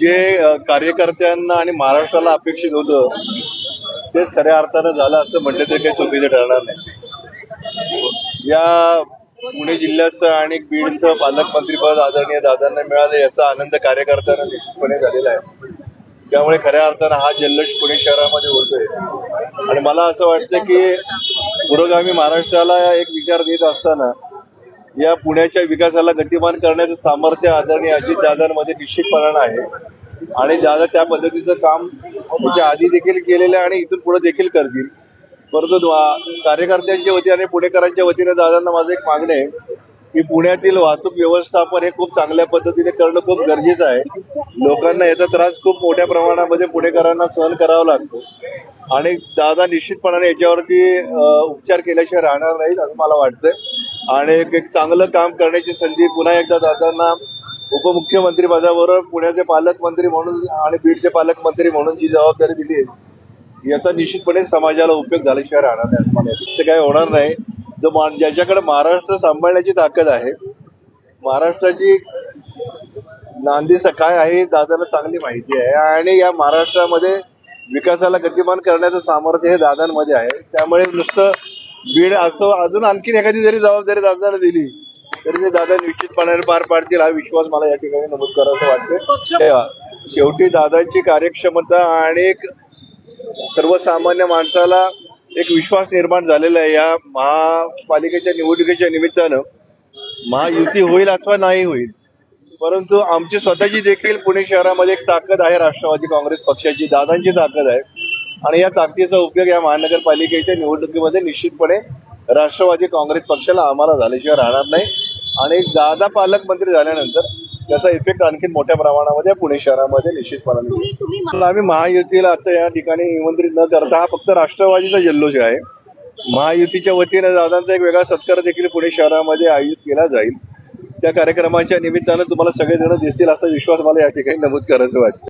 जे कार्यकर्त्यांना आणि महाराष्ट्राला अपेक्षित होतं तेच खऱ्या अर्थानं झालं असं म्हटलं तरी काही चुकीचं ठरणार नाही. या पुणे जिल्ह्याचं आणि बीडचं पालकमंत्रीपद आदरणीय दादांना मिळालं याचा आनंद कार्यकर्त्यांना निश्चितपणे झालेला आहे. त्यामुळे खऱ्या अर्थानं हा जल्लोष पुणे शहरामध्ये होतोय. आणि मला असं वाटतं की पुरोगामी महाराष्ट्राला एक विचार देत असताना या पुण्याच्या विकासाला गतिमान करण्याचं सामर्थ्य आदरणीय अजितदादांमध्ये निश्चितपणानं आहे. आणि दादा त्या पद्धतीचं काम म्हणजे आधी देखील केलेलं आहे आणि इथून पुढे देखील करतील. परंतु कार्यकर्त्यांच्या वतीने आणि पुणेकरांच्या वतीने दादांना माझं एक मागणं आहे की पुण्यातील वाहतूक व्यवस्थापन हे खूप चांगल्या पद्धतीने करणं खूप गरजेचं आहे. लोकांना याचा त्रास खूप मोठ्या प्रमाणामध्ये पुणेकरांना सहन करावा लागतो. आणि दादा निश्चितपणाने याच्यावरती उपचार केल्याशिवाय राहणार नाहीत असं मला वाटतंय. आणि एक एक चांगलं काम करण्याची संधी पुन्हा एकदा दादांना उपमुख्यमंत्री पदाबरोबर पुण्याचे पालकमंत्री म्हणून आणि बीडचे पालकमंत्री म्हणून जी जबाबदारी दिली आहे याचा निश्चितपणे समाजाला उपयोग झाल्याशिवाय राहणार नाही असं काही होणार नाही. जो मान ज्याच्याकडे महाराष्ट्र सांभाळण्याची ताकद आहे महाराष्ट्राची नांदी काय आहे दादाला चांगली माहिती आहे. आणि या महाराष्ट्रामध्ये विकासाला गतिमान करण्याचं सामर्थ्य हे दादांमध्ये आहे. त्यामुळे नुसतं बीड असं अजून आणखीन एखादी जरी जबाबदारी दादाला दिली तरी ते दादा निश्चितपणाने पार पाडतील हा विश्वास मला या ठिकाणी नमूद करायचं वाटतं शेवटी दादांची कार्यक्षमता आणि सर्वसामान्य माणसाला एक विश्वास निर्माण झालेला आहे. या महापालिकेच्या निवडणुकीच्या निमित्तानं महायुती होईल अथवा नाही होईल परंतु आमची स्वतःची देखील पुणे शहरामध्ये एक ताकद आहे राष्ट्रवादी काँग्रेस पक्षाची दादांची ताकद आहे. आणि या ताकदीचा उपयोग या महानगरपालिकेच्या निवडणुकीमध्ये निश्चितपणे राष्ट्रवादी काँग्रेस पक्षाला आम्हाला झाल्याशिवाय राहणार नाही. आणि दादा पालकमंत्री झाल्यानंतर त्याचा इफेक्ट आणखी मोठ्या प्रमाणामध्ये पुणे शहरामध्ये निश्चितपणाने आम्ही महायुतीला आता या ठिकाणी निमंत्रित न करता हा फक्त राष्ट्रवादीचा जल्लोष आहे महायुतीच्या वतीने दादांचा एक वेगळा सत्कार देखील पुणे शहरामध्ये आयोजित केला जाईल. त्या कार्यक्रमाच्या निमित्तानं तुम्हाला सगळेजण दिसतील असा विश्वास मला या ठिकाणी नमूद करायचं वाटतं.